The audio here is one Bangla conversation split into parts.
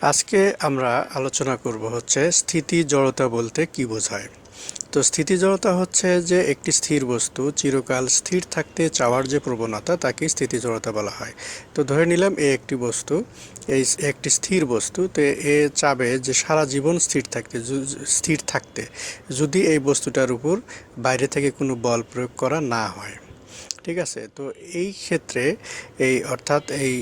আজকে আমরা আলোচনা করব হচ্ছে স্থিতি জড়তা বলতে কি বোঝায়। তো স্থিতি জড়তা হচ্ছে যে একটি স্থির বস্তু চিরকাল স্থির থাকতে চাওয়ার যে প্রবণতা তাকে স্থিতি জড়তা বলা হয়। তো ধরে নিলাম এ একটি বস্তু, এই একটি স্থির বস্তু, তো এ চাবে যে সারা জীবন স্থির থাকতে স্থির থাকতে, যদি এই বস্তুটার উপর বাইরে থেকে কোনো বল প্রয়োগ করা না হয়। ঠিক আছে? তো এই ক্ষেত্রে এই অর্থাৎ এই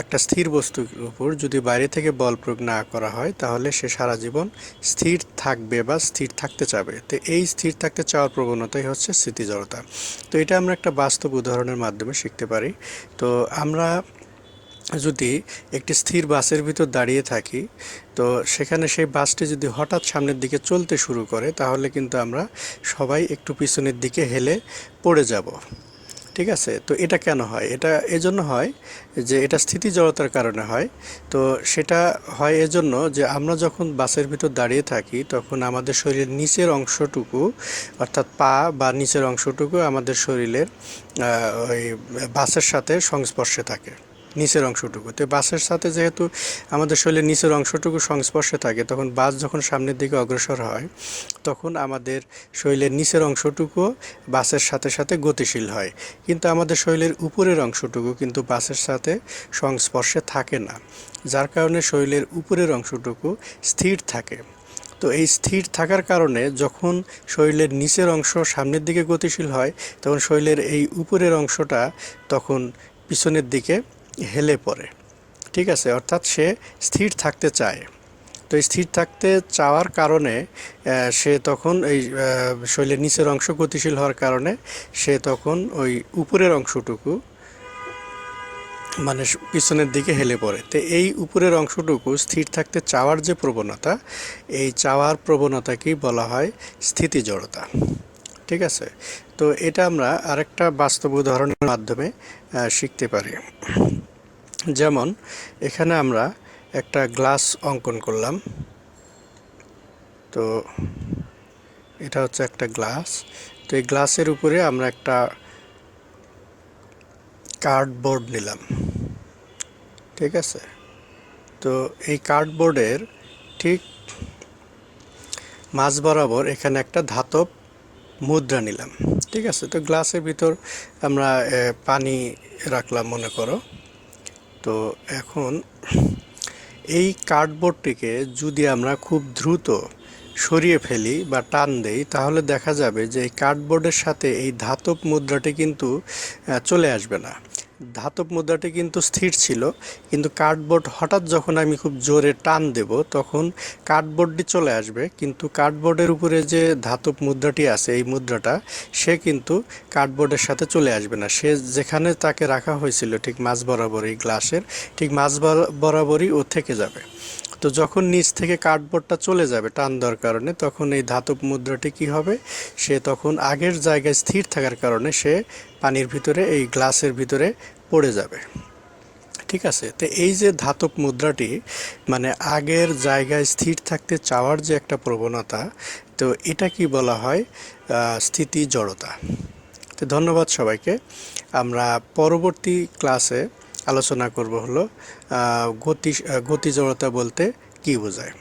একটা স্থির বস্তুর উপর যদি বাইরে থেকে বল প্রয়োগ না করা হয়, তাহলে সে সারা জীবন স্থির থাকবে বা স্থির থাকতে চাবে। তো এই স্থির থাকতে চাওয়ার প্রবণতাই হচ্ছে স্থিতি জড়তা তো এটা আমরা একটা বাস্তব উদাহরণের মাধ্যমে শিখতে পারি। তো আমরা যদি একটি স্থির বাসের ভিতর দাঁড়িয়ে থাকি, তো সেখানে সেই বাসটি যদি হঠাৎ সামনের দিকে চলতে শুরু করে, তাহলে কিন্তু আমরা সবাই একটু পিছনের দিকে হেলে পড়ে যাব। ঠিক আছে? তো এটা কেন হয়? এটা এজন্য হয় যে এটা স্থিতি জড়তার কারণে হয়। তো সেটা হয় এজন্য যে আমরা যখন বাসের ভিতর দাঁড়িয়ে থাকি, তখন আমাদের শরীরের নিচের অংশটুকু, অর্থাৎ পা বা নিচের অংশটুকু আমাদের শরীরের ওই বাসের সাথে সংস্পর্শে থাকে। নিচের অংশটুকু। তো বাসের সাথে যেহেতু আমাদের শরীরের নিচের অংশটুকু সংস্পর্শে থাকে, তখন বাস যখন সামনের দিকে অগ্রসর হয়, তখন আমাদের শরীরের নিচের অংশটুকু বাসের সাথে সাথে গতিশীল হয়। কিন্তু আমাদের শরীরের উপরের অংশটুকু কিন্তু বাসের সাথে সংস্পর্শে থাকে না, যার কারণে শরীরের উপরের অংশটুকু স্থির থাকে। তো এই স্থির থাকার কারণে যখন শরীরের নিচের অংশ সামনের দিকে গতিশীল হয়, তখন শরীরের এই উপরের অংশটা তখন পিছনের দিকে হেলে পড়ে। ঠিক আছে? অর্থাৎ সে স্থির থাকতে চায়। তো স্থির থাকতে চাওয়ার কারণে সে তখন এই শরীরের নিচের অংশ গতিশীল হওয়ার কারণে সে তখন ওই উপরের অংশটুকু মানে পিছনের দিকে হেলে পড়ে। তো এই উপরের অংশটুকু স্থির থাকতে চাওয়ার যে প্রবণতা, এই চাওয়ার প্রবণতাকেই বলা হয় স্থিতি জড়তা ঠিক আছে? তো এটা আমরা আরেকটা বাস্তব উদাহরণের মাধ্যমে শিখতে পারি। যেমন, এখানে আমরা একটা গ্লাস অঙ্কন করলাম। তো এটা হচ্ছে একটা গ্লাস। তো এই গ্লাসের উপরে আমরা একটা কার্ডবোর্ড নিলাম। ঠিক আছে? তো এই কার্ডবোর্ডের ঠিক মাঝ বরাবর এখানে একটা ধাতব মুদ্রা নিলাম। ঠিক আছে? তো গ্লাসের ভিতর আমরা পানি রাখলাম, মনে করো। তো এখন এই কার্ডবোর্ডটিকে যদি আমরা খুব দ্রুত সরিয়ে ফেলি বা টান দেই, তাহলে দেখা যাবে যে এই কার্ডবোর্ডের সাথে এই ধাতব মুদ্রাটি কিন্তু চলে আসবে না। ধাতব মুদ্রাটি কিন্তু স্থির ছিল, কিন্তু কার্ডবোর্ড হঠাৎ যখন আমি খুব জোরে টান দেব, তখন কার্ডবোর্ডটি চলে আসবে, কিন্তু কার্ডবোর্ডের উপরে যে ধাতব মুদ্রাটি আছে, এই মুদ্রাটা, সে কিন্তু কার্ডবোর্ডের সাথে চলে আসবে না। সে যেখানে তাকে রাখা হয়েছিল ঠিক মাছ বরাবর এই গ্লাসের, ঠিক মাছ বরা- বরাবরই ও থেকে যাবে। তো যখন নিচ থেকে কার্ডবোর্ডটা চলে যাবে টান দেওয়ার কারণে, তখন এই ধাতব মুদ্রাটি কি হবে? সে তখন আগের জায়গায় স্থির থাকার কারণে সে পানির ভিতরে, এই গ্লাসের ভিতরে পড়ে যাবে। ঠিক আছে? তো এই যে ধাতব মুদ্রাটি মানে আগের জায়গায় স্থির থাকতে চাওয়ার যে একটা প্রবণতা, তো এটা কি বলা হয়? স্থিতি জড়তা তো ধন্যবাদ সবাইকে। আমরা পরবর্তী ক্লাসে আলোচনা করব হলো গতি গতি জড়তা বলতে কি বোঝায়?